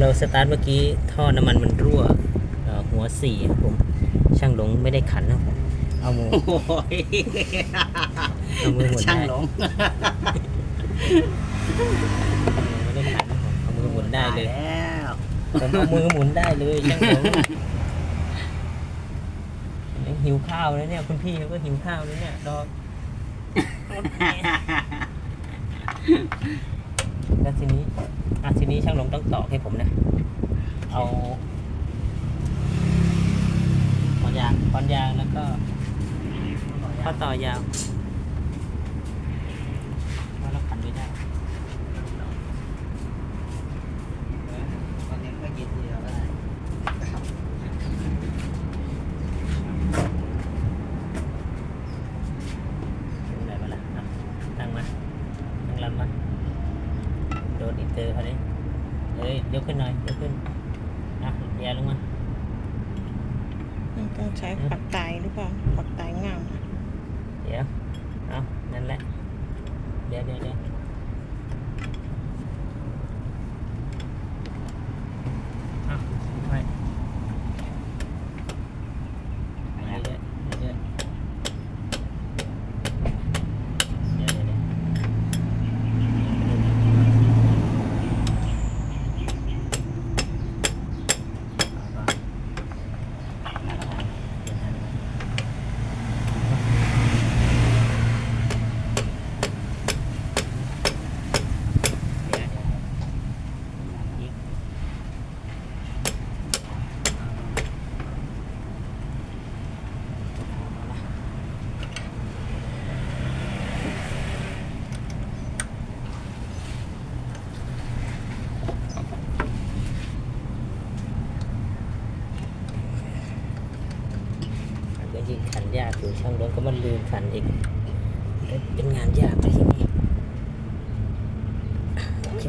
เราสตาร์ทเมื่อกี้ท่อน้ำมันมันรั่วเอ่อหัวสี่ครับผม ช่างหลงไม่ได้ขันนะครับผมเอามือโอ้ยเอามือหมุนช่างได้หลงไม่ได้ขันครับผมเอามือหมุนได้เลยตาแล้วผมเอามือหมุนได้เลยช่างหลงยังหิวข้าวเลยเนี่ยคุณพี่เขาก็หิวข้าวเลยเนี่ยรอแล้วทีนี้ อะทีนี้ช่างหลงต้องตอกให้ผมนะ เอาขอนยางขอนยางแล้วก็ข้อต่อยาวว่าเราขันไม่ได้ตอนนี้ก็กินเดียวก็ได้เป็นไรมาล่ะอะตั้งมาตั้งลำมา โดนอินเตอร์เขาดิเอ้ยยกขึ้นหน่อยยกขึ้นอะแย่ลงมามันต้องใช้ฝักไตหรือเปล่า ริงขันยากอยู่ช่างรถก็มันลืมขันอีก เป็นงานยากเลที่นี่โอเค